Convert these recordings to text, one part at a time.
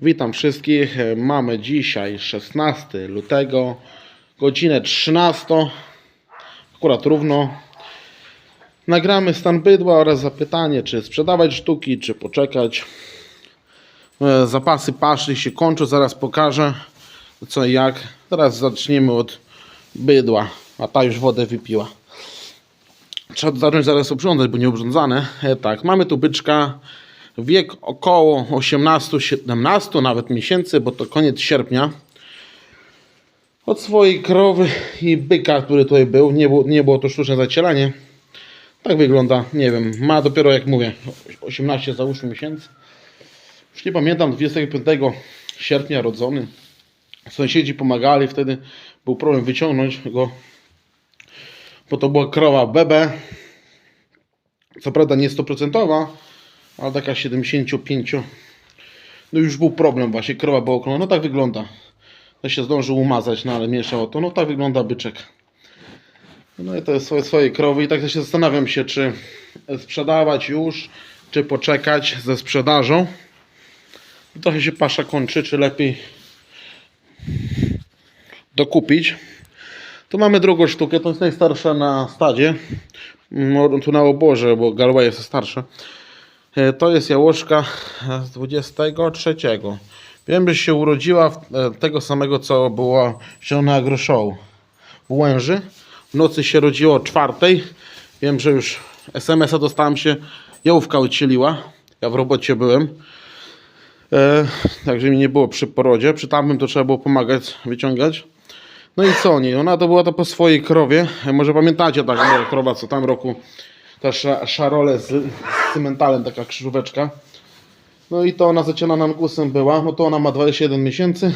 Witam wszystkich. Mamy dzisiaj 16 lutego, godzinę 13. Akurat równo. Nagramy stan bydła oraz zapytanie, czy sprzedawać sztuki, czy poczekać. E, Zapasy paszy się kończą, zaraz pokażę co i jak. Teraz zaczniemy od bydła, a ta już wodę wypiła. Trzeba zacząć zaraz obrządzać, bo nie obrządzane. E, tak, mamy tu byczka. Wiek około 18-17 nawet miesięcy, bo to koniec sierpnia. Od swojej krowy i byka, który tutaj był, nie było, nie było to sztuczne zacielanie. Tak wygląda, nie wiem, ma dopiero jak mówię, 18 załóżmy miesięcy. Już nie pamiętam, 25 sierpnia rodzony. Sąsiedzi pomagali, wtedy był problem wyciągnąć go, bo to była krowa BB. Co prawda nie 100%, ale taka 75. No już był problem właśnie, krowa była okrągła. No tak wygląda. To się zdążył umazać, no ale mieszało to. No tak wygląda byczek. No i to jest swoje, swoje krowy i tak się zastanawiam się, czy sprzedawać już, czy poczekać ze sprzedażą. Trochę się pasza kończy, czy lepiej dokupić. Tu mamy drugą sztukę, to jest najstarsza na stadzie. No, Tu na oborze, bo Galway jest starsza. E, To jest jałoszka z 23. Wiem, że się urodziła e, tego samego, co było Zielone Agro Show w Łęży. W nocy się rodziło o czwartej. Wiem, że już SMS-a dostałem się, jałówka odcieliła. Ja w robocie byłem. E, także mi nie było przy porodzie. Przy tamtym to trzeba było pomagać, wyciągać. No i co? Ona to była to po swojej krowie. E, Może pamiętacie tak, moja krowa, co tam roku ta sza, szarole z, z cymentalem, taka krzyżóweczka. No i to ona zaciana angusem była. No to ona ma 27 miesięcy.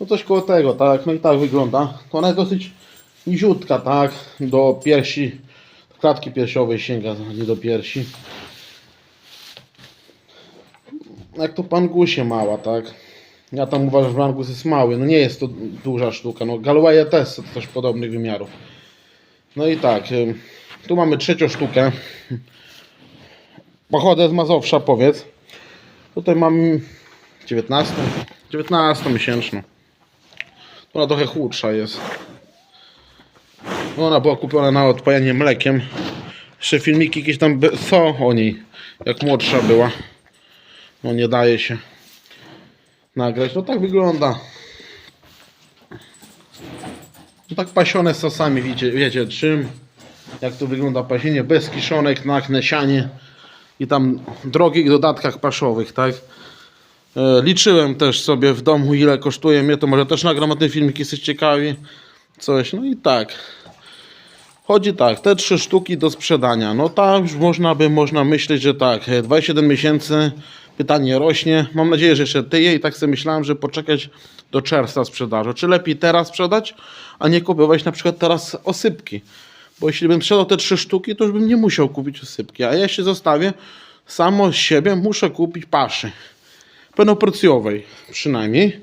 No coś koło tego, tak. No i tak wygląda. To ona jest dosyć niziutka, tak. Do piersi, klatki piersiowej sięga, nie do piersi. Jak to pangusie mała, tak. Ja tam uważam, że Angus jest mały. No nie jest to duża sztuka. No Galway też są też podobnych wymiarów. No i tak, tu mamy trzecią sztukę. Pochodzę z Mazowsza, powiedz. Tutaj mam 19, 19 miesięczną. Ona trochę chudsza jest. Ona była kupiona na odpajanie mlekiem. Jeszcze filmiki jakieś tam są o niej, jak młodsza była. No nie daje się nagrać. No tak wygląda. No tak pasione sosami, wiecie, wiecie czym. Jak to wygląda pasienie, bez kiszonek, nakne sianie i tam drogich dodatkach paszowych, tak. E, liczyłem też sobie w domu ile kosztuje mnie, to może też nagram o tym filmik, jesteś ciekawi. Coś, no i tak. Chodzi tak, te trzy sztuki do sprzedania. No tak, już można by można myśleć, że tak, e, 27 miesięcy, pytanie rośnie. Mam nadzieję, że jeszcze tyje i tak sobie myślałem, że poczekać do czerwca sprzedaży. Czy lepiej teraz sprzedać, a nie kupować na przykład teraz osypki? Bo jeśli bym sprzedał te trzy sztuki, to już bym nie musiał kupić osypki. A ja się zostawię, samo z siebie muszę kupić paszy. Pełnoporcjowej przynajmniej.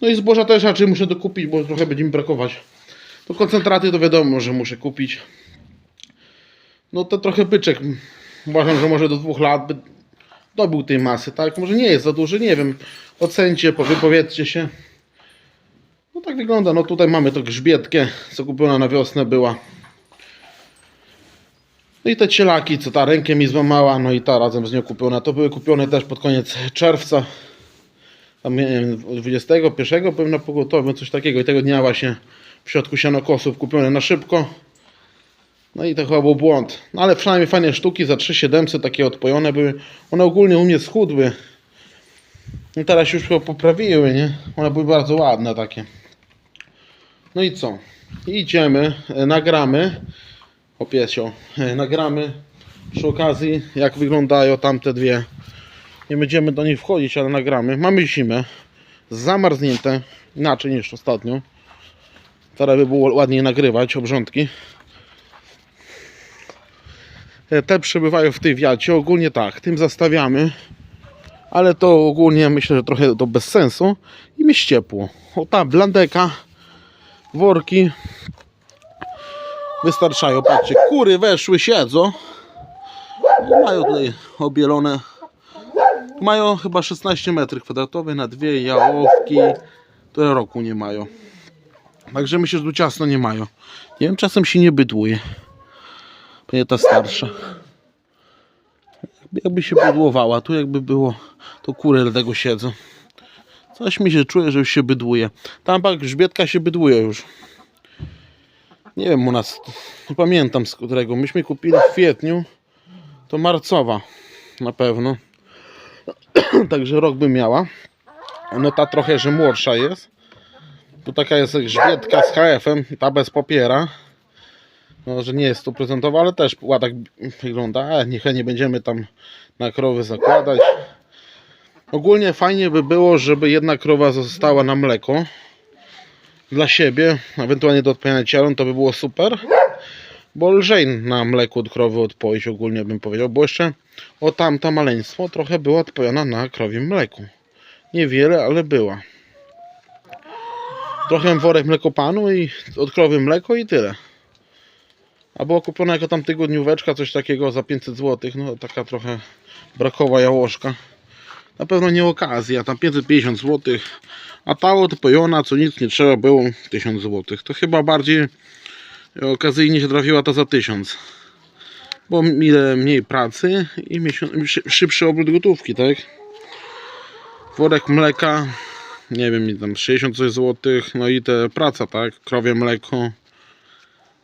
No i zboża też raczej muszę dokupić, bo trochę będzie mi brakować. To koncentraty to wiadomo, że muszę kupić. No to trochę byczek. Uważam, że może do dwóch lat by dobył tej masy, tak? Może nie jest za duży, nie wiem. Ocencie, wypowiedzcie się. No tak wygląda. No tutaj mamy to grzbietkę, co kupiona na wiosnę była. No i te cielaki, co ta rękę mi złamała, no i ta razem z nią kupiona. To były kupione też pod koniec czerwca. Tam nie wiem, 21 byłem na coś takiego. I tego dnia właśnie w środku sianokosów kupione na szybko. No i to chyba był błąd. No ale przynajmniej fajne sztuki za 3700 takie odpojone były. One ogólnie u mnie schudły. No teraz już chyba poprawiły, nie? One były bardzo ładne takie. No i co? Idziemy, e, nagramy. O piesio. E, Nagramy przy okazji jak wyglądają tamte dwie. Nie będziemy do nich wchodzić, ale nagramy. Mamy zimę. Zamarznięte. Inaczej niż ostatnio. Teraz by było ładniej nagrywać obrządki. E, Te przebywają w tej wiacie. Ogólnie tak, tym zastawiamy. Ale to ogólnie myślę, że trochę to bez sensu. I mi ciepło. O ta blandeka, worki wystarczają. Patrzcie, kury weszły, siedzą. Mają tutaj obielone Mają chyba 16 metrów kwadratowych na dwie jałowki, które roku nie mają. Także myślę, że tu ciasno nie mają. Nie wiem, czasem się nie bydłuje. Pewnie ta starsza. Jakby się bydłowała, tu jakby było, to kury dlatego siedzą. Coś mi się czuje, że już się bydłuje. Tam pak grzbietka się bydłuje już. Nie wiem u nas, nie pamiętam z którego. Myśmy kupili w kwietniu. To marcowa na pewno. Także rok by miała. No ta trochę, że młodsza jest. Tu taka jest grzbietka z HF-em, ta bez popiera. No, że nie jest stuprocentowa, ale też ładek wygląda. A niech nie będziemy tam na krowy zakładać. Ogólnie fajnie by było, żeby jedna krowa została na mleko dla siebie, ewentualnie do odpojenia cielą, to by było super. Bo lżej na mleku od krowy odpoić ogólnie bym powiedział, bo jeszcze o tamta maleństwo trochę była odpojona na krowim mleku. Niewiele, ale była. Trochę worek mlekopanu i od krowy mleko i tyle. A była kupiona jako tam tygodnióweczka, coś takiego za 500 zł. No taka trochę brakowa jałożka. Na pewno nie okazja, tam 550 zł. A ta odpojona, co nic nie trzeba było, 1000 zł. To chyba bardziej okazyjnie się trafiła ta za 1000. Bo ile mniej pracy i szybszy obrót gotówki, tak? Worek mleka, nie wiem, tam 60 coś złotych, no i te praca, tak? Krowie mleko.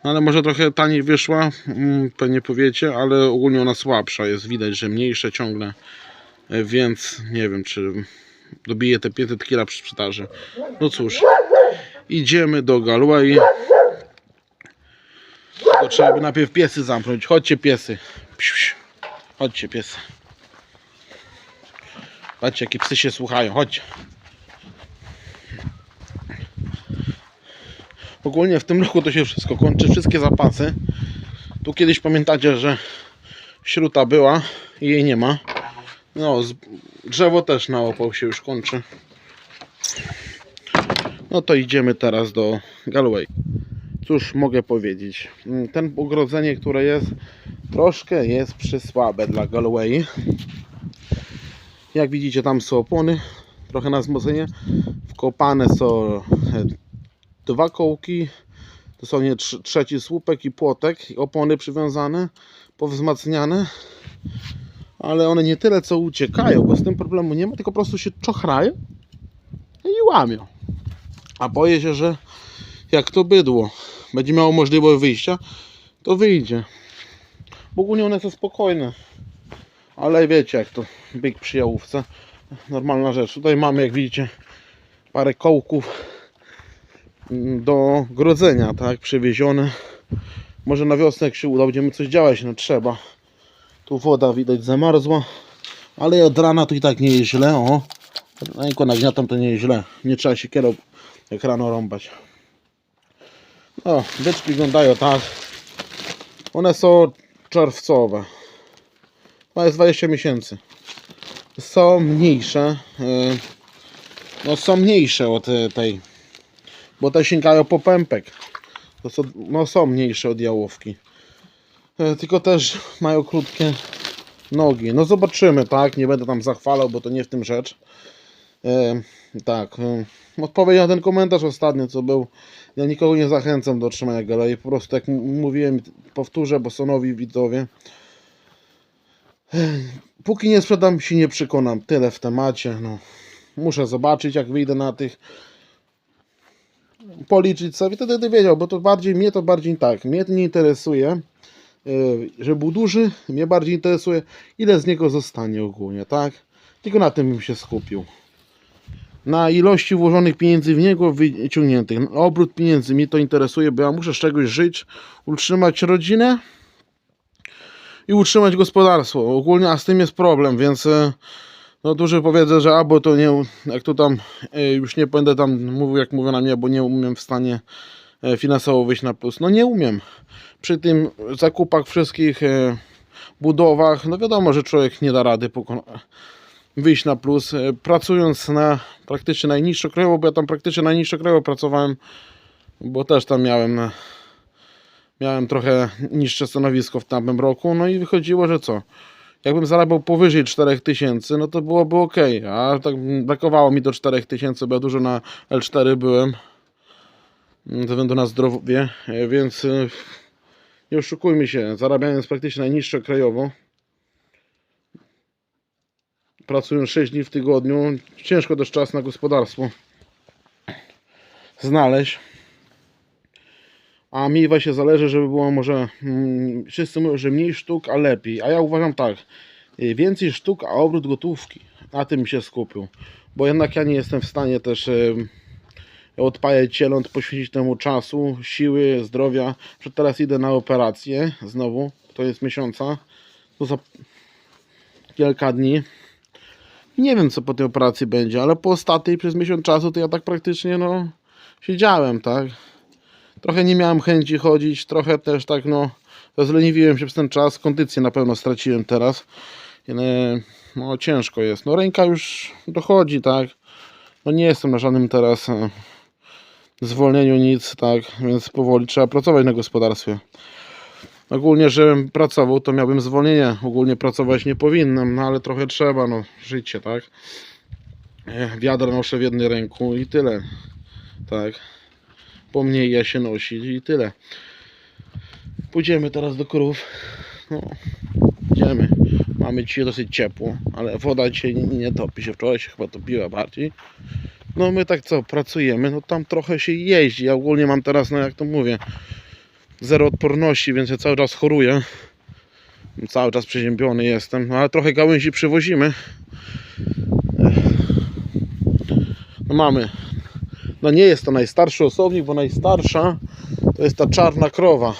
No ale może trochę taniej wyszła, mm, pewnie powiecie, ale ogólnie ona słabsza jest, widać, że mniejsze ciągle, więc nie wiem, czy dobije te 500 kg przy sprzedaży. No cóż, idziemy do Galway. To trzeba by najpierw piesy zamknąć. Chodźcie piesy. Chodźcie piesy. Patrzcie jakie psy się słuchają. Chodźcie. Ogólnie w tym roku to się wszystko kończy. Wszystkie zapasy. Tu kiedyś pamiętacie, że śruta była i jej nie ma. No, drzewo też na opał się już kończy. No to idziemy teraz do Galway. Cóż mogę powiedzieć? Mm, Ten ogrodzenie, które jest, troszkę jest przysłabe dla Galway. Jak widzicie, tam są opony, trochę na wzmocnienie. Wkopane są e, dwa kołki, dosłownie trz- trzeci słupek i płotek, opony przywiązane, powzmacniane. Ale one nie tyle co uciekają, bo z tym problemu nie ma, tylko po prostu się czochrają i łamią. A boję się, że jak to bydło będzie miało możliwość wyjścia, to wyjdzie. Bo ogólnie one są spokojne. Ale wiecie jak to byk przy jałówce. Normalna rzecz. Tutaj mamy jak widzicie parę kołków do grodzenia, tak, przywiezione. Może na wiosnę jak się uda będziemy coś działać, no trzeba. Tu woda widać zamarzła, ale od rana to i tak nie jest źle, o. Ręko nagniatam to nie jest źle. Nie trzeba się kierą jak rano rąbać. O, beczki wyglądają tak. One są czerwcowe. To jest 20 miesięcy. Są mniejsze. yy, No są mniejsze od e, tej. Bo te sięgają po pępek. To są, no są mniejsze od jałówki. E, Tylko też mają krótkie nogi. No zobaczymy, tak? Nie będę tam zachwalał, bo to nie w tym rzecz. E, tak. e, Odpowiedź na ten komentarz ostatni, co był. Ja nikogo nie zachęcam do trzymania galerii. Po prostu, jak mówiłem, powtórzę, bo są nowi widzowie. Ech, Póki nie sprzedam, się nie przekonam. Tyle w temacie. No. Muszę zobaczyć, jak wyjdę na tych. Policzyć sobie, wtedy wiedział, bo to bardziej mnie to bardziej tak. Mnie to nie interesuje, że był duży. Mnie bardziej interesuje, ile z niego zostanie ogólnie, tak? Tylko na tym bym się skupił na ilości włożonych pieniędzy w niego wyciągniętych. Obrót pieniędzy mnie to interesuje, bo ja muszę z czegoś żyć, utrzymać rodzinę i utrzymać gospodarstwo. Ogólnie, a z tym jest problem, więc e, no duży powiedzę, że albo to nie, jak to tam, e, już nie będę tam mówił jak mówię na mnie, bo nie umiem w stanie e, finansowo wyjść na plus. No nie umiem. Przy tym zakupach wszystkich e, budowach, no wiadomo, że człowiek nie da rady wyjść na plus, e, pracując na praktycznie najniższokrajowo, bo ja tam praktycznie najniższokrajowo pracowałem, bo też tam miałem e, miałem trochę niższe stanowisko w tamtym roku, no i wychodziło, że co? jakbym zarabiał powyżej 4000, no to byłoby ok, a tak brakowało mi do 4000, bo ja dużo na L4 byłem ze względu na zdrowie, więc nie oszukujmy się, zarabiając praktycznie najniższe krajowo, pracując 6 dni w tygodniu, ciężko też czas na gospodarstwo znaleźć. A mi właśnie zależy, żeby było może, mm, wszyscy mówią, że mniej sztuk, a lepiej. A ja uważam tak, y, więcej sztuk, a obrót gotówki. Na tym się skupił. Bo jednak ja nie jestem w stanie też y, odpajać cieląt, poświęcić temu czasu, siły, zdrowia. Że teraz idę na operację znowu, to jest miesiąca, to za kilka dni. Nie wiem co po tej operacji będzie, ale po ostatniej przez miesiąc czasu to ja tak praktycznie no siedziałem, tak. Trochę nie miałem chęci chodzić, trochę też tak no zleniwiłem się przez ten czas, kondycję na pewno straciłem teraz. Ale, No ciężko jest. No ręka już dochodzi, tak. No nie jestem na żadnym teraz e, zwolnieniu nic, tak, więc powoli trzeba pracować na gospodarstwie. Ogólnie, żebym pracował, to miałbym zwolnienie. Ogólnie pracować nie powinnam, no ale trochę trzeba, no życie, tak. E, Wiadro noszę w jednej ręku i tyle, tak. Pomniej je się nosi i tyle. Pójdziemy teraz do krów. No, idziemy. Mamy dzisiaj dosyć ciepło, ale woda dzisiaj nie, topi się. Wczoraj się chyba topiła bardziej. No my tak co, pracujemy, no tam trochę się jeździ. Ja ogólnie mam teraz, no jak to mówię, zero odporności, więc ja cały czas choruję. Cały czas przeziębiony jestem, no ale trochę gałęzi przywozimy. No mamy. No nie jest to najstarszy osobnik, bo najstarsza to jest ta czarna krowa.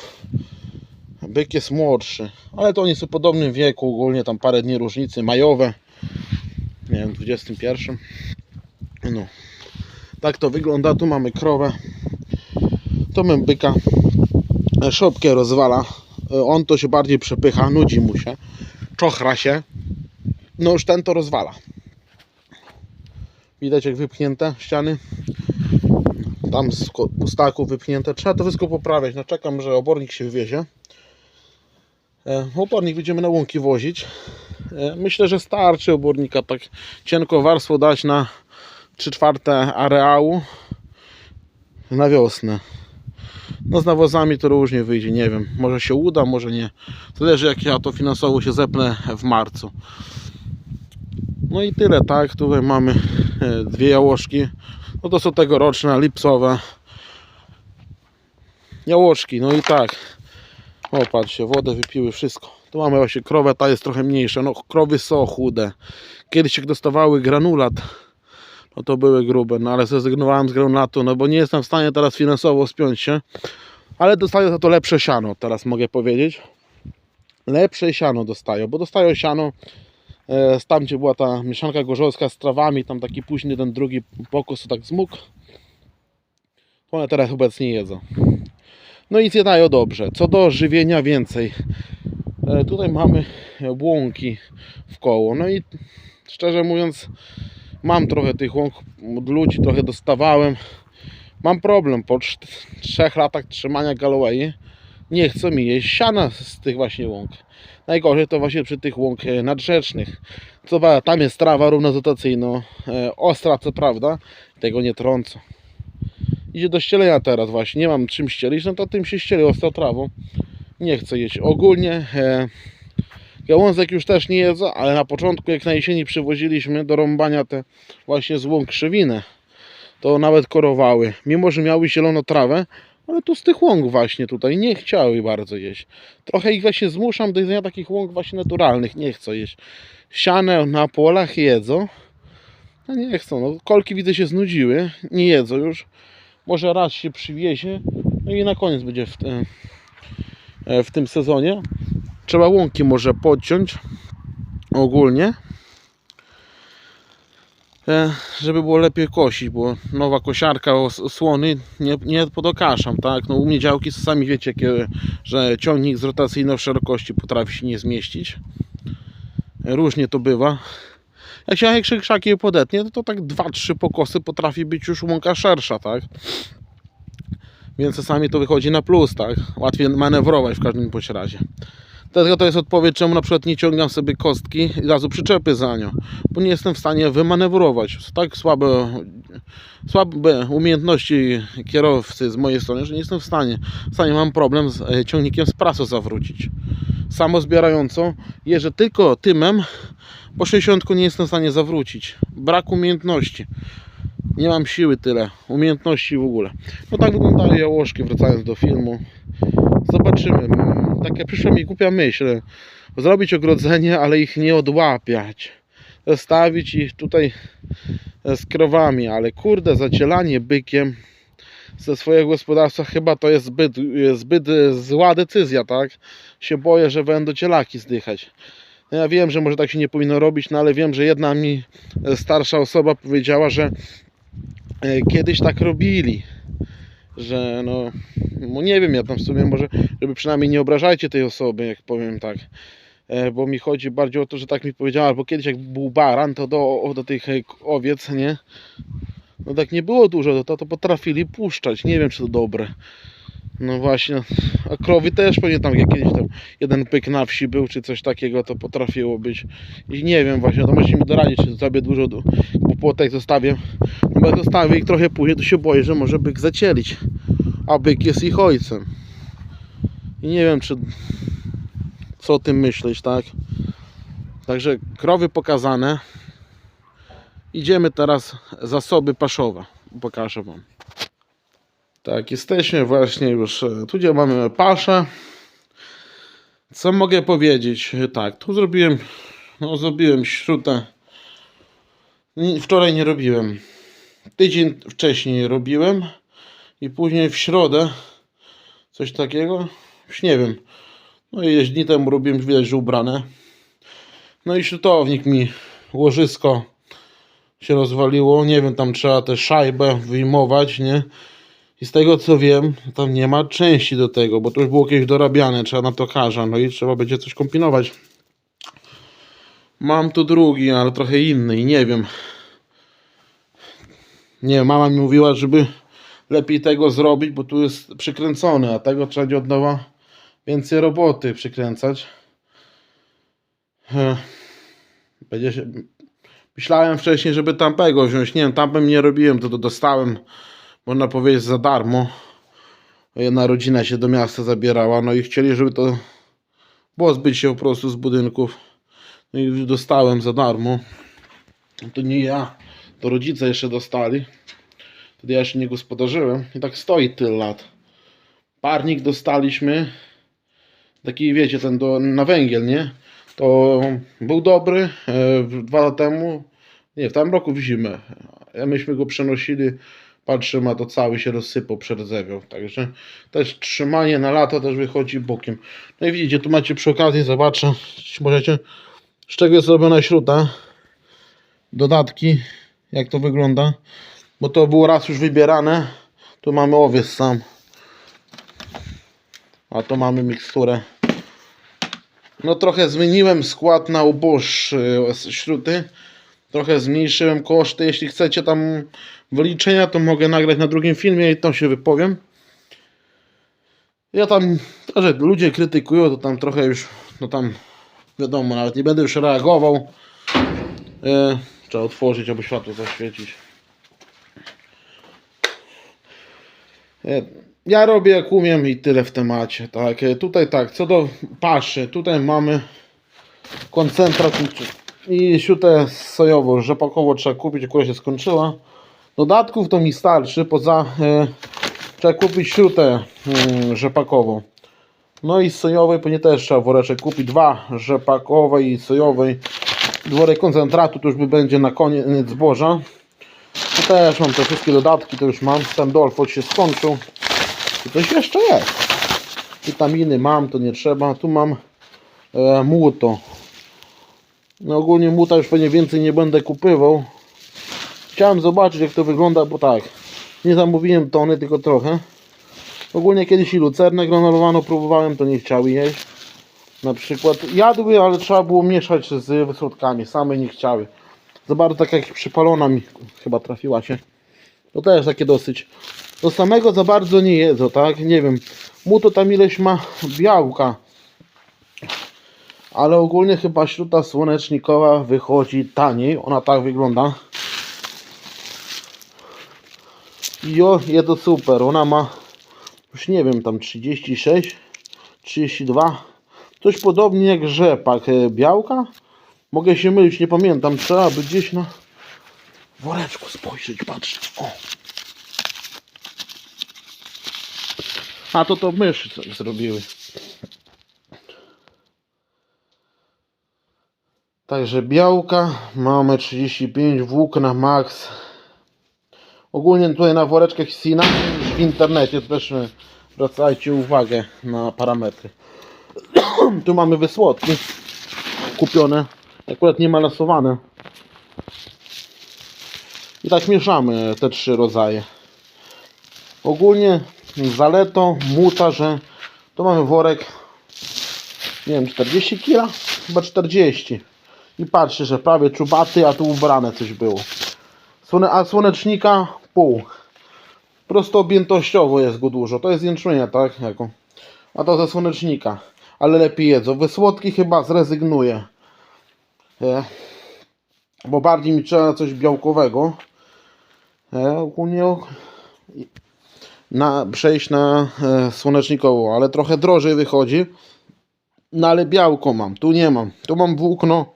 Byk jest młodszy, ale to oni są w podobnym wieku, ogólnie tam parę dni różnicy, majowe. Nie wiem, 21. No. Tak to wygląda. Tu mamy krowę. To mamy byka. Szopkę rozwala. E, On to się bardziej przepycha, nudzi mu się. Czochra się. No już ten to rozwala. Widać jak wypchnięte ściany. Tam z pustaków wypchnięte. Trzeba to wszystko poprawiać. No czekam, że obornik się wywiezie. E, Obornik będziemy na łąki wozić. E, Myślę, że starczy obornika. Tak cienko warstwo dać na 3 czwarte areału na wiosnę. No z nawozami to różnie wyjdzie, nie wiem. Może się uda, może nie. Zależy jak ja to finansowo się zepnę w marcu. No i tyle, tak. Tutaj mamy e, dwie jałoszki. No to są tegoroczne, lipcowe. Jałoszki, no i tak. O, patrzcie, wodę wypiły, wszystko. Tu mamy właśnie krowę, ta jest trochę mniejsza. No, krowy są chude. Kiedyś jak dostawały granulat, no to były grube, no ale zrezygnowałem z granulatu, no bo nie jestem w stanie teraz finansowo spiąć się. Ale dostaję za to lepsze siano, teraz mogę powiedzieć. Lepsze siano dostają, bo dostają siano e, tam gdzie była ta mieszanka gorzowska z trawami, tam taki późny ten drugi pokus to tak zmógł. One teraz obecnie jedzą. No i zjadają dobrze. Co do żywienia więcej. E, tutaj mamy łąki w koło. No i szczerze mówiąc, mam trochę tych łąk od ludzi, trochę dostawałem. Mam problem po trzech latach trzymania Galloway. Nie chcą mi jeść siana z tych właśnie łąk. Najgorzej to właśnie przy tych łąk e, nadrzecznych. Co tam jest trawa równozotacyjna, e, ostra co prawda, tego nie trącą. Idzie do ścielenia teraz właśnie, nie mam czym ścielić, no to tym się ścieli ostrą trawą. Nie chcę jeść. Ogólnie e, gałązek już też nie jedzą, ale na początku jak na jesieni przywoziliśmy do rąbania te właśnie z łąk krzywinę, to nawet korowały. Mimo, że miały zieloną trawę, ale tu z tych łąk właśnie tutaj nie chciały bardzo jeść. Trochę ich właśnie zmuszam do jedzenia takich łąk właśnie naturalnych, nie chcą jeść. Siane na polach jedzą, a nie chcą. No, kolki widzę się znudziły, nie jedzą już. Może raz się przywiezie, no i na koniec będzie w, te, e, w tym sezonie. Trzeba łąki może podciąć ogólnie, e, żeby było lepiej kosić, bo nowa kosiarka os- osłony nie, nie podokaszam, tak? No u mnie działki sami wiecie, że ciągnik z rotacyjną szerokości potrafi się nie zmieścić. E, Różnie to bywa. Jak się jak się krzaki podetnie, to, to tak 2-3 pokosy potrafi być już łąka szersza, tak? Więc czasami to wychodzi na plus, tak? Łatwiej manewrować w każdym bądź razie. Dlatego to jest odpowiedź, czemu na przykład nie ciągam sobie kostki i razu przyczepy za nią. Bo nie jestem w stanie wymanewrować. Tak słabe, słabe umiejętności kierowcy z mojej strony, że nie jestem w stanie. W stanie mam problem z e, ciągnikiem z praso zawrócić. Samo zbierającą jeżdżę tylko tymem, po 60 nie jestem w stanie zawrócić. Brak umiejętności. Nie mam siły tyle, umiejętności w ogóle. No tak wyglądają jałoszki, wracając do filmu. Zobaczymy. Taka przyszła mi głupia myśl. Zrobić ogrodzenie, ale ich nie odłapiać. Zostawić ich tutaj e, z krowami, ale kurde, zacielanie bykiem ze swojego gospodarstwa chyba to jest zbyt, e, zbyt e, zła decyzja, tak? Się boję, że będą cielaki zdychać. No ja wiem, że może tak się nie powinno robić, no ale wiem, że jedna mi starsza osoba powiedziała, że kiedyś tak robili że no, no nie wiem, ja tam w sumie może, żeby przynajmniej nie obrażajcie tej osoby, jak powiem tak. E, Bo mi chodzi bardziej o to, że tak mi powiedziała, bo kiedyś jak był baran, to do, do tych e, owiec, nie? No tak nie było dużo, to, to potrafili puszczać. Nie wiem, czy to dobre. No właśnie, a krowy też pamiętam, jak kiedyś tam jeden pyk na wsi był, czy coś takiego, to potrafiło być. I nie wiem właśnie, to możecie mi doradzić, czy sobie dużo du- głupotek zostawię. No bo zostawię ich trochę później, to się boję, że może byk zacielić. A byk jest ich ojcem. I nie wiem, czy co o tym myśleć, tak? Także krowy pokazane. Idziemy teraz zasoby paszowe. Pokażę Wam. Tak, jesteśmy właśnie już. e, Tu gdzie mamy paszę. Co mogę powiedzieć? E, Tak, tu zrobiłem. No, zrobiłem śrutę. Wczoraj nie robiłem. Tydzień wcześniej robiłem. I później w środę. Coś takiego. Już nie wiem. No i dni temu robiłem, widać, że ubrane. No i śrutownik mi łożysko się rozwaliło. Nie wiem, tam trzeba tę szajbę wyjmować, nie? I z tego co wiem, tam nie ma części do tego, bo to już było kiedyś dorabiane, trzeba na tokarza, no i trzeba będzie coś kombinować. Mam tu drugi, ale trochę inny i nie wiem. Nie, mama mi mówiła, żeby lepiej tego zrobić, bo tu jest przykręcony, a tego trzeba będzie od nowa więcej roboty przykręcać. Będzie się... Myślałem wcześniej, żeby tampego wziąć. Nie wiem, tampem nie robiłem, to, to dostałem można powiedzieć za darmo. Jedna rodzina się do miasta zabierała, no i chcieli, żeby to pozbyć się po prostu z budynków. No i dostałem za darmo. To nie ja, to rodzice jeszcze dostali. Wtedy ja jeszcze nie gospodarzyłem i tak stoi tyle lat. Parnik dostaliśmy, taki wiecie, ten do, na węgiel, nie? To był dobry, e, dwa lata temu, nie, w tamtym roku w zimę. A myśmy go przenosili patrzymy, a to cały się rozsypał, przerdzewiał. Także też trzymanie na lato też wychodzi bokiem. No i widzicie, tu macie przy okazji, zobaczę, możecie, z czego jest robiona śruta. Dodatki, jak to wygląda. Bo to było raz już wybierane. Tu mamy owiec sam. A to mamy miksturę. No trochę zmieniłem skład na uboższy śruty. Trochę zmniejszyłem koszty. Jeśli chcecie tam wyliczenia, to mogę nagrać na drugim filmie i to się wypowiem. Ja tam, to, że ludzie krytykują, to tam trochę już, no tam wiadomo, nawet nie będę już reagował. E, trzeba otworzyć, aby światło zaświecić. E, ja robię jak umiem i tyle w temacie. Tak, E, tutaj tak, co do paszy, tutaj mamy koncentrat i śrutę sojową, rzepakową trzeba kupić, która się skończyła. Dodatków to mi starczy, poza e, trzeba kupić śrutę mm, rzepakową. No i z sojowej pewnie też trzeba woreczek kupić, dwa rzepakowej i sojowej. Worek koncentratu to już by będzie na koniec zboża. Tu też mam te wszystkie dodatki, to już mam. Ten Dolfot się skończył. I coś jeszcze jest. Witaminy mam, to nie trzeba. Tu mam e, młoto. No ogólnie młuta już pewnie więcej nie będę kupywał. Chciałem zobaczyć jak to wygląda, bo tak, nie zamówiłem tony, tylko trochę. Ogólnie kiedyś i lucernę granulowaną próbowałem, to nie chciały jeść. Na przykład jadły, ale trzeba było mieszać z wysłodkami, same nie chciały. Za bardzo tak jak przypalona mi chyba trafiła się. To też takie dosyć. Do samego za bardzo nie jedzą, tak? Nie wiem. Mu to tam ileś ma białka. Ale ogólnie chyba śruta słonecznikowa wychodzi taniej. Ona tak wygląda. Jo, jest to super. Ona ma już nie wiem, tam 36, 32. Coś podobnie jak rzepak e, białka. Mogę się mylić, nie pamiętam. Trzeba by gdzieś na woreczku spojrzeć, patrzeć. O. A to to myszy coś zrobiły. Także białka mamy 35 włókna max. Ogólnie tutaj na woreczkach niż w internecie. Też e, zwracajcie uwagę na parametry. tu mamy wysłodki kupione. Akurat nie ma lasowane. I tak mieszamy te trzy rodzaje. Ogólnie zaletą muta, że tu mamy worek nie wiem 40 kg? Chyba 40. I patrzcie, że prawie czubaty, a tu ubrane coś było. A słonecznika pół. Prosto objętościowo jest go dużo. To jest jęczmienia, tak? Jako. A to ze słonecznika. Ale lepiej jedzą. Wysłodki chyba zrezygnuję. E, bo bardziej mi trzeba coś białkowego. E, ogólnie na, przejść na e, ale trochę drożej wychodzi. No ale białko mam, tu nie mam. Tu mam włókno.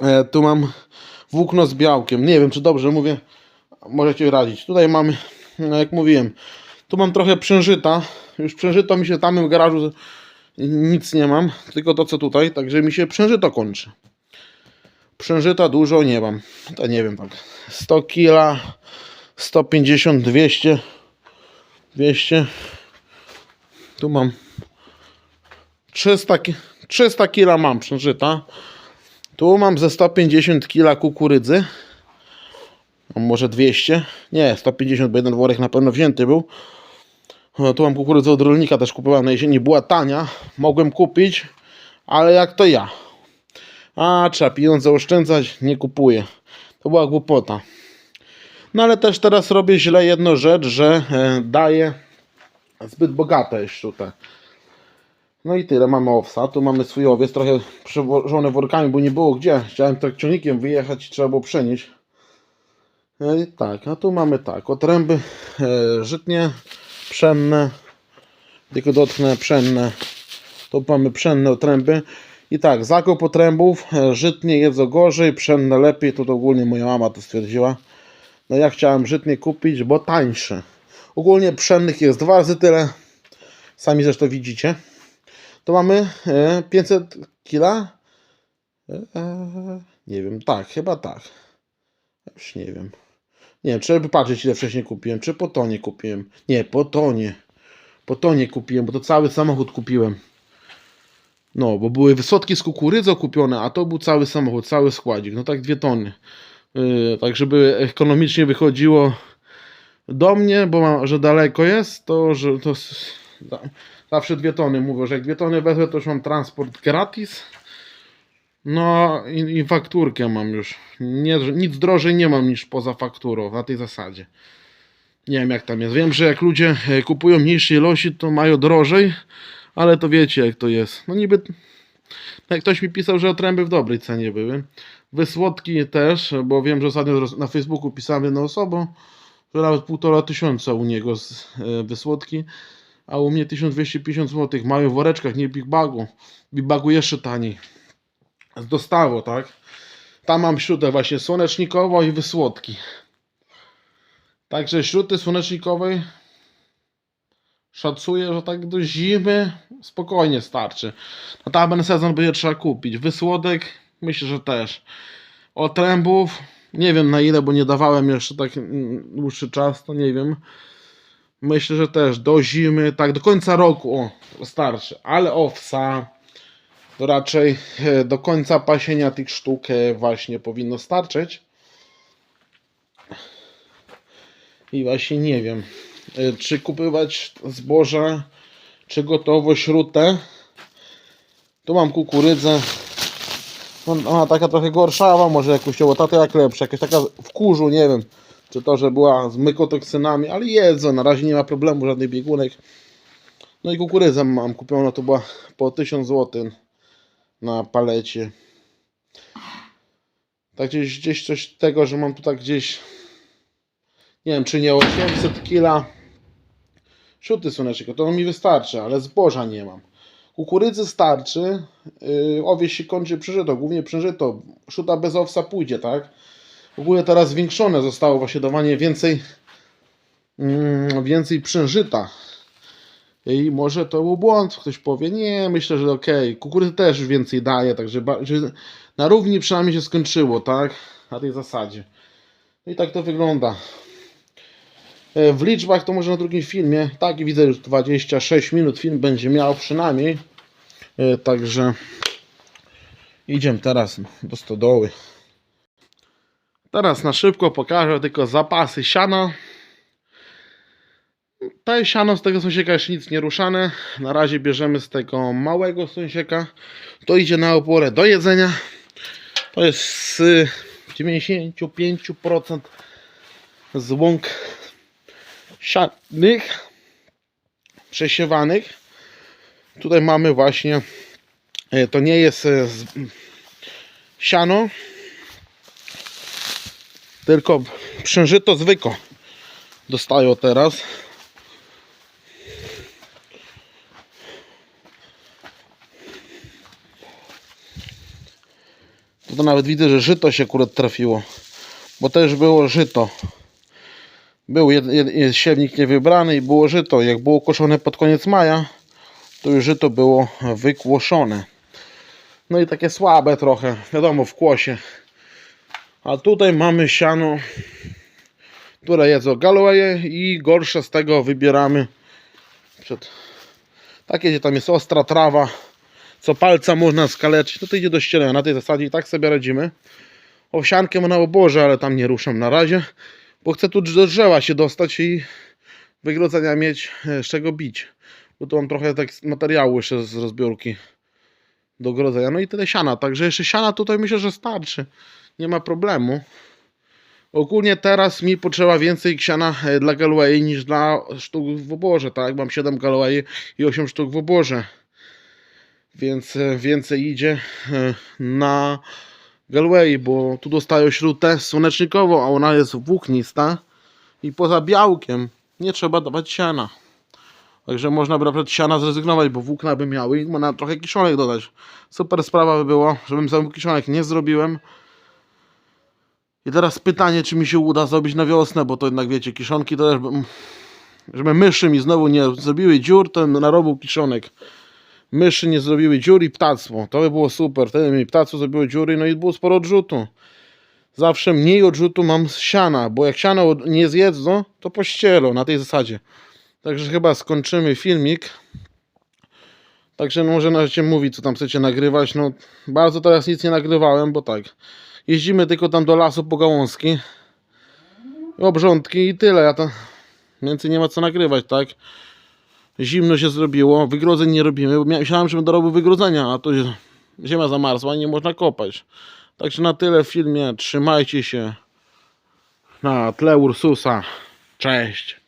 E, tu mam włókno z białkiem. Nie wiem, czy dobrze mówię. Możecie radzić. Tutaj mamy, no jak mówiłem, tu mam trochę przężyta. Już przężyto mi się tam w garażu nic nie mam, tylko to co tutaj, także mi się przężyto kończy. Przężyta dużo nie mam. To nie wiem tak. 100 kila, 150, 200, 200. Tu mam 300, ki- 300 kila mam przężyta. Tu mam ze 150 kila kukurydzy. A może 200? Nie, 150, bo jeden worek na pewno wzięty był. O, Tu mam kukurydzę od rolnika, też kupowałem na jesieni. Była tania, mogłem kupić, ale jak to ja. A, trzeba pieniądze oszczędzać, nie kupuję. To była głupota. No ale też teraz robię źle jedną rzecz, że e, daję zbyt bogate jest tutaj. No i tyle, mamy owsa, tu mamy swój owiec, trochę przewożone workami, bo nie było gdzie. Chciałem trakcionikiem wyjechać i trzeba było przenieść. No i tak, a tu mamy tak, otręby e, żytnie, pszenne, tylko dotknę pszenne. Tu mamy pszenne otręby. I tak, zakup otrębów, e, żytnie jedzą gorzej, pszenne lepiej, to, to ogólnie moja mama to stwierdziła. No ja chciałem żytnie kupić, bo tańsze. Ogólnie pszennych jest dwa razy tyle, sami zresztą widzicie. To mamy e, 500 kila. E, nie wiem, tak, chyba tak. Już nie wiem. Nie wiem, trzeba by patrzeć ile wcześniej kupiłem. Czy po tonie kupiłem? Nie, po tonie. Po tonie kupiłem, bo to cały samochód kupiłem. No, bo były wysotki z kukurydzą kupione, a to był cały samochód, cały składzik. No tak dwie tony. Yy, tak, żeby ekonomicznie wychodziło do mnie, bo ma, że daleko jest, to że to zawsze dwie tony mówię, że jak dwie tony wezmę, to już mam transport gratis. No i, i fakturkę mam już. Nie, nic drożej nie mam niż poza fakturą, na tej zasadzie. Nie wiem jak tam jest. Wiem, że jak ludzie e, kupują mniejsze ilości, to mają drożej, ale to wiecie jak to jest. No niby, jak ktoś mi pisał, że otręby w dobrej cenie były. Wysłodki też, bo wiem, że ostatnio na Facebooku pisałem jedną osobą, że nawet półtora tysiąca u niego z e, wysłodki, a u mnie 1250 zł. Mają w woreczkach, nie Big Bagu. Big Bagu jeszcze taniej. Z dostawą, tak? Tam mam śrutę właśnie słonecznikową i wysłodki. Także śruty słonecznikowej szacuję, że tak do zimy spokojnie starczy. Na tamten sezon będzie trzeba kupić. Wysłodek myślę, że też. Otrębów nie wiem na ile, bo nie dawałem jeszcze tak dłuższy czas, to nie wiem. Myślę, że też do zimy, tak do końca roku o, starczy. Ale owsa to raczej e, do końca pasienia tych sztuk e, właśnie powinno starczyć. I właśnie nie wiem, e, czy kupować zboże, czy gotowo śrutę. Tu mam kukurydzę. No, Ona taka trochę gorszawa, może jakościowo, ta to jak lepsza, jakaś taka w kurzu, nie wiem. Czy to, że była z mykotoksynami, ale jedzą, na razie nie ma problemu, żadnych biegunek. No i kukurydzę mam kupioną, to była po 1000 zł. Na palecie. Tak gdzieś, gdzieś coś tego, że mam tu tak gdzieś nie wiem czy nie 800 kila szuty słonecznego, to mi wystarczy, ale zboża nie mam. Kukurydzy starczy, yy, się kończy przyżyto, głównie przyżyto, szuta bez owsa pójdzie, tak? W ogóle teraz zwiększone zostało właśnie dawanie więcej mm, więcej przężyta. I może to był błąd, ktoś powie, nie, myślę, że okej, kukurydzy też więcej daje, także na równi przynajmniej się skończyło, tak? Na tej zasadzie. No i tak to wygląda. E, W liczbach to może na drugim filmie, tak widzę już 26 minut film będzie miał przynajmniej. E, Także idziemy teraz do stodoły. Teraz na szybko pokażę tylko zapasy siana. Jest siano z tego sąsieka jeszcze nic nie ruszane. Na razie bierzemy z tego małego sąsieka. To idzie na oporę do jedzenia. To jest z 95% z łąk sianych przesiewanych. Tutaj mamy właśnie e, to nie jest e, siano tylko przężyto zwykłe dostają teraz. To nawet widzę, że żyto się akurat trafiło. Bo też było żyto. Był jed, jed, siewnik niewybrany i było żyto. Jak było koszone pod koniec maja, to już żyto było wykłoszone. No i takie słabe trochę, wiadomo, w kłosie. A tutaj mamy siano, które jedzą Galloway i gorsze z tego wybieramy. Przed... Takie, gdzie tam jest ostra trawa, co palca można skaleczyć, no to idzie do ścielenia. Na tej zasadzie i tak sobie radzimy. Owsiankę na oborze, ale tam nie ruszam na razie, bo chcę tu do drzewa się dostać i wygrodzenia mieć e, z czego bić. Bo tu mam trochę tak materiału jeszcze z rozbiórki do grodzenia. No i tyle siana, także jeszcze siana tutaj myślę, że starczy. Nie ma problemu. Ogólnie teraz mi potrzeba więcej siana e, dla Galway niż dla sztuk w oborze, tak? Mam 7 Galway i 8 sztuk w oborze. Więc e, więcej idzie e, na Galway, bo tu dostają śrutę słonecznikową, a ona jest włóknista i poza białkiem nie trzeba dawać siana. Także można by nawet siana zrezygnować, bo włókna by miały i można trochę kiszonek dodać. Super sprawa by było, żebym sam kiszonek nie zrobiłem. I teraz pytanie, czy mi się uda zrobić na wiosnę, bo to jednak wiecie, kiszonki to też, żeby myszy mi znowu nie zrobiły dziur, to narobił kiszonek. Myszy nie zrobiły dziur i ptactwo. To by było super. Wtedy mi ptactwo zrobiło dziury, no i było sporo odrzutu. Zawsze mniej odrzutu mam z siana, bo jak siano nie zjedzą, to pościelą na tej zasadzie. Także chyba skończymy filmik. Także no może możecie mówić, co tam chcecie nagrywać. No bardzo teraz nic nie nagrywałem, bo tak. Jeździmy tylko tam do lasu po gałązki. Obrządki i tyle. Ja to więcej nie ma co nagrywać, tak? Zimno się zrobiło, wygrodzeń nie robimy, bo myślałem, że będę robił wygrodzenia, a to ziemia zamarzła i nie można kopać. Także na tyle w filmie. Trzymajcie się na tle Ursusa. Cześć.